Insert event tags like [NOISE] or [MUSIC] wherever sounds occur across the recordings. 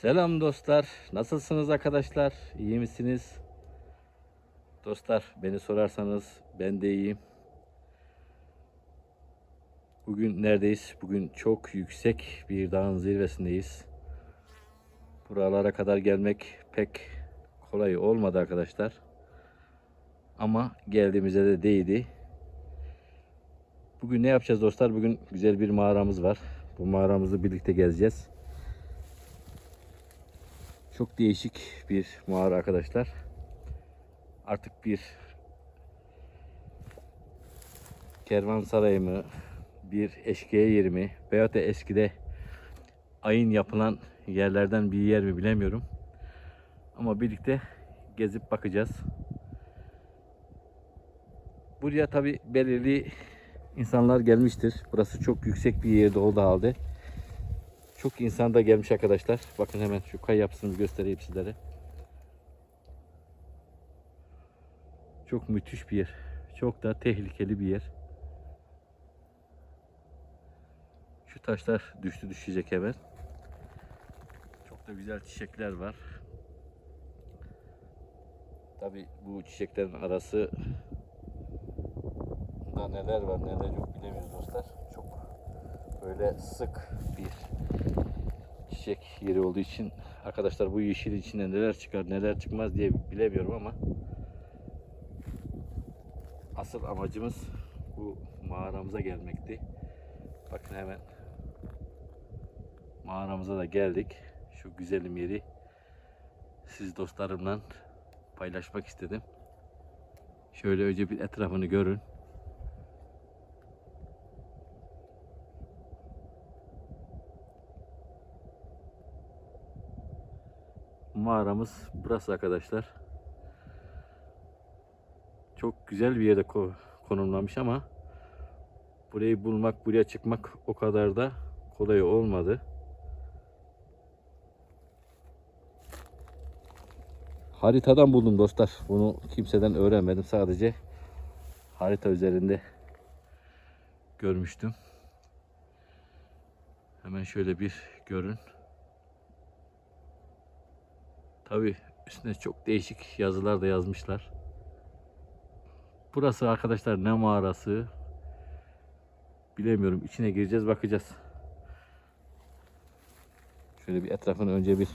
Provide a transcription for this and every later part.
Selam dostlar. Nasılsınız arkadaşlar? İyi misiniz? Dostlar beni sorarsanız ben de iyiyim. Bugün neredeyiz? Bugün çok yüksek bir dağın zirvesindeyiz. Buralara kadar gelmek pek kolay olmadı arkadaşlar. Ama geldiğimize de değdi. Bugün ne yapacağız dostlar? Bugün güzel bir mağaramız var. Bu mağaramızı birlikte gezeceğiz. Çok değişik bir mağara arkadaşlar. Artık bir kervansaray mı, bir eşkıya yeri mi veyahut da eskide ayın yapılan yerlerden bir yer mi bilemiyorum. Ama birlikte gezip bakacağız. Buraya tabi belirli insanlar gelmiştir. Burası çok yüksek bir yerde olduğu halde çok insan da gelmiş arkadaşlar. Bakın hemen şu kay yapısını göstereyim sizlere. Çok müthiş bir yer. Çok da tehlikeli bir yer. Şu taşlar düştü düşecek hemen. Çok da güzel çiçekler var. Tabi bu çiçeklerin arası da neler var neler yok bilemiyoruz dostlar. Çok böyle sık bir çiçek yeri olduğu için arkadaşlar bu yeşil içinden neler çıkar neler çıkmaz diye bilemiyorum ama asıl amacımız bu mağaramıza gelmekti. Bakın hemen mağaramıza da geldik. Şu güzelim yeri siz dostlarımla paylaşmak istedim. Şöyle önce bir etrafını görün. Mağaramız burası arkadaşlar. Çok güzel bir yerde ko- konumlanmış ama burayı bulmak, buraya çıkmak o kadar da kolay olmadı. Haritadan buldum dostlar. Bunu kimseden öğrenmedim. Sadece harita üzerinde görmüştüm. Hemen şöyle bir görün. Tabi üstüne çok değişik yazılar da yazmışlar. Burası arkadaşlar ne mağarası bilemiyorum. İçine gireceğiz bakacağız. Şöyle bir etrafını önce bir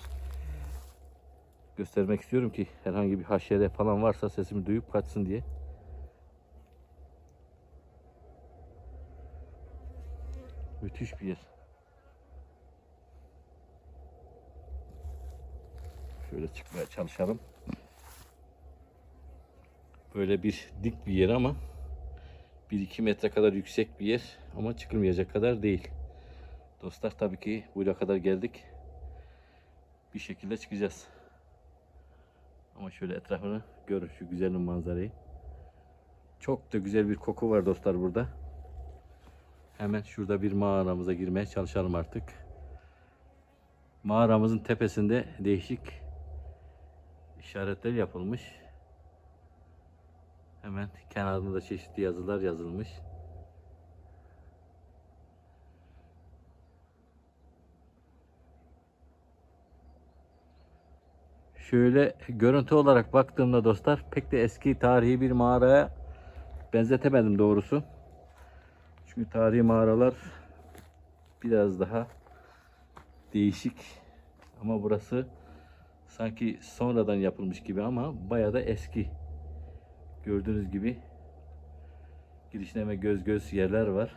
göstermek istiyorum ki herhangi bir haşere falan varsa sesimi duyup kaçsın diye. Müthiş bir yer. Şöyle çıkmaya çalışalım. Böyle bir dik bir yer ama 1-2 metre kadar yüksek bir yer ama çıkılmayacak kadar değil. Dostlar tabii ki buraya kadar geldik. Bir şekilde çıkacağız. Ama şöyle etrafını görün şu güzel manzarayı. Çok da güzel bir koku var dostlar burada. Hemen şurada bir mağaramıza girmeye çalışalım artık. Mağaramızın tepesinde değişik işaretler yapılmış. Hemen kenarında da çeşitli yazılar yazılmış. Şöyle görüntü olarak baktığımda dostlar pek de eski tarihi bir mağaraya benzetemedim doğrusu. Çünkü tarihi mağaralar biraz daha değişik ama burası sanki sonradan yapılmış gibi ama bayağı da eski. Gördüğünüz gibi girişine ve göz göz yerler var.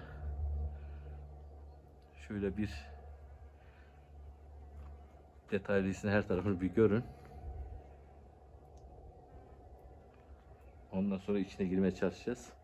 Şöyle bir detaylısını her tarafını bir görün. Ondan sonra içine girmeye çalışacağız.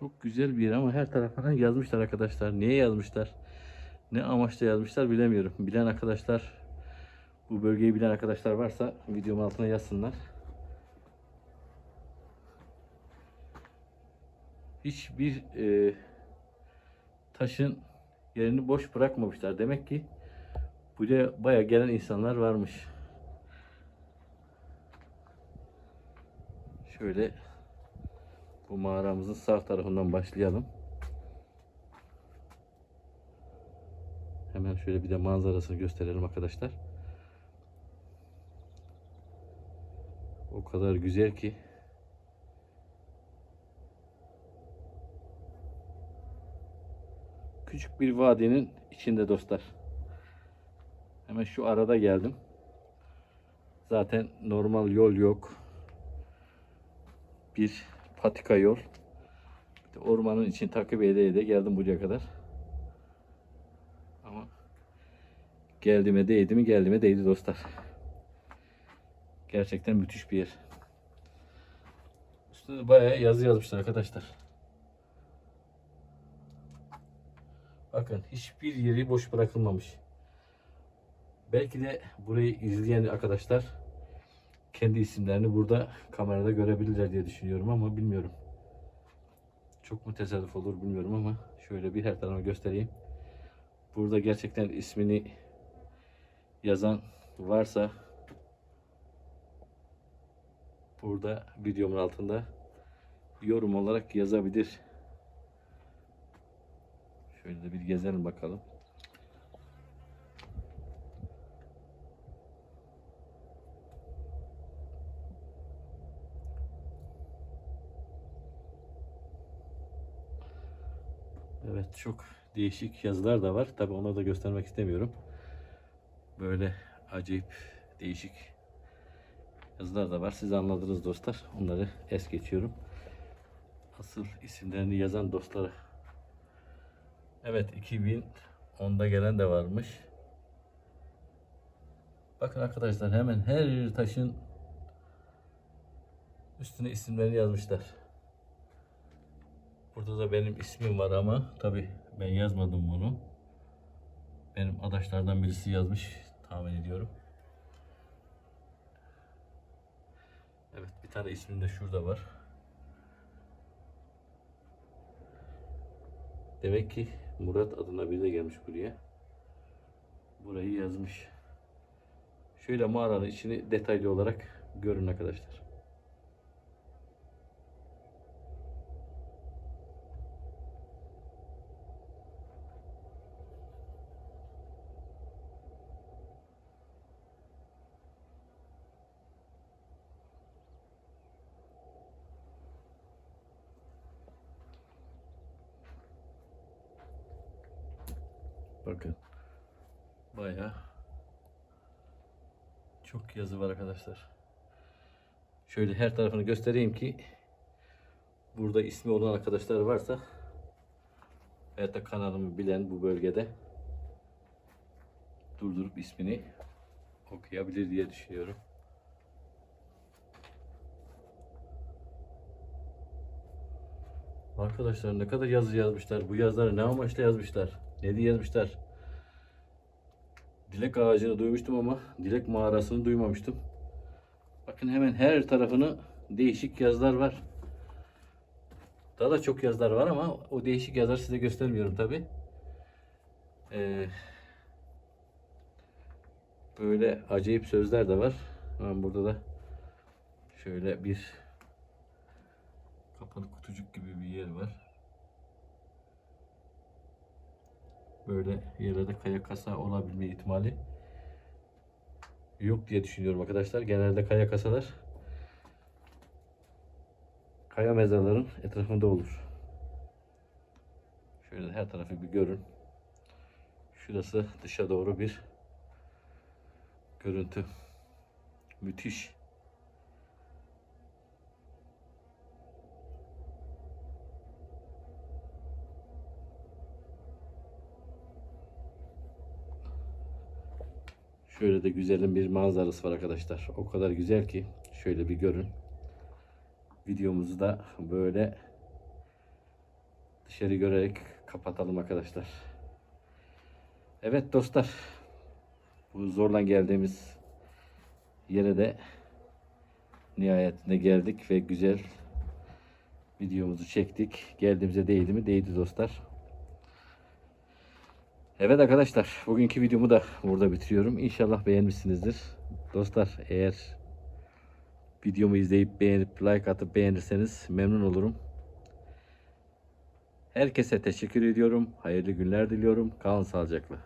Çok güzel bir yer ama her tarafına [LAUGHS] yazmışlar arkadaşlar. Niye yazmışlar? Ne amaçla yazmışlar bilemiyorum. Bilen arkadaşlar, bu bölgeyi bilen arkadaşlar varsa videomun altına yazsınlar. hiçbir e, taşın yerini boş bırakmamışlar. Demek ki buraya baya gelen insanlar varmış. Şöyle bu mağaramızın sağ tarafından başlayalım. Hemen şöyle bir de manzarasını gösterelim arkadaşlar. O kadar güzel ki. Küçük bir vadinin içinde dostlar. Hemen şu arada geldim. Zaten normal yol yok. Bir patika yol. Ormanın için takip ede ede geldim buraya kadar. Ama geldiğime değdi mi geldiğime değdi dostlar. Gerçekten müthiş bir yer. Üstünde bayağı yazı yazmışlar arkadaşlar. Bakın hiçbir yeri boş bırakılmamış. Belki de burayı izleyen arkadaşlar kendi isimlerini burada kamerada görebilirler diye düşünüyorum ama bilmiyorum. Çok mu tesadüf olur bilmiyorum ama şöyle bir her tarafa göstereyim. Burada gerçekten ismini yazan varsa burada videomun altında yorum olarak yazabilir. Şöyle bir gezelim bakalım. Evet çok değişik yazılar da var. Tabi onları da göstermek istemiyorum. Böyle acayip değişik yazılar da var. Siz anladınız dostlar. Onları es geçiyorum. Asıl isimlerini yazan dostlara. Evet 2010'da gelen de varmış. Bakın arkadaşlar hemen her taşın üstüne isimlerini yazmışlar. Burada da benim ismim var ama tabi ben yazmadım bunu. Benim adaşlardan birisi yazmış tahmin ediyorum. Evet bir tane ismim de şurada var. Demek ki Murat adına biri de gelmiş buraya. Burayı yazmış. Şöyle mağaranın içini detaylı olarak görün arkadaşlar. Bakın. Bayağı çok yazı var arkadaşlar. Şöyle her tarafını göstereyim ki burada ismi olan arkadaşlar varsa veyahut da kanalımı bilen bu bölgede durdurup ismini okuyabilir diye düşünüyorum. Arkadaşlar ne kadar yazı yazmışlar. Bu yazıları ne amaçla yazmışlar? Ne diye yazmışlar? Dilek ağacını duymuştum ama dilek mağarasını duymamıştım. Bakın hemen her tarafını değişik yazılar var. Daha da çok yazılar var ama o değişik yazıları size göstermiyorum tabi. Ee, böyle acayip sözler de var. Hemen burada da şöyle bir kapalı kutucuk gibi bir yer var. Böyle yerlerde kaya kasa olabilme ihtimali yok diye düşünüyorum arkadaşlar. Genelde kaya kasalar kaya mezarların etrafında olur. Şöyle her tarafı bir görün. Şurası dışa doğru bir görüntü. Müthiş. Şöyle de güzelin bir manzarası var arkadaşlar. O kadar güzel ki şöyle bir görün. Videomuzu da böyle dışarı görerek kapatalım arkadaşlar. Evet dostlar. Bu zorla geldiğimiz yere de nihayetinde geldik ve güzel videomuzu çektik. Geldiğimize değdi mi? Değdi dostlar. Evet arkadaşlar bugünkü videomu da burada bitiriyorum. İnşallah beğenmişsinizdir. Dostlar eğer videomu izleyip beğenip like atıp beğenirseniz memnun olurum. Herkese teşekkür ediyorum. Hayırlı günler diliyorum. Kalın sağlıcakla.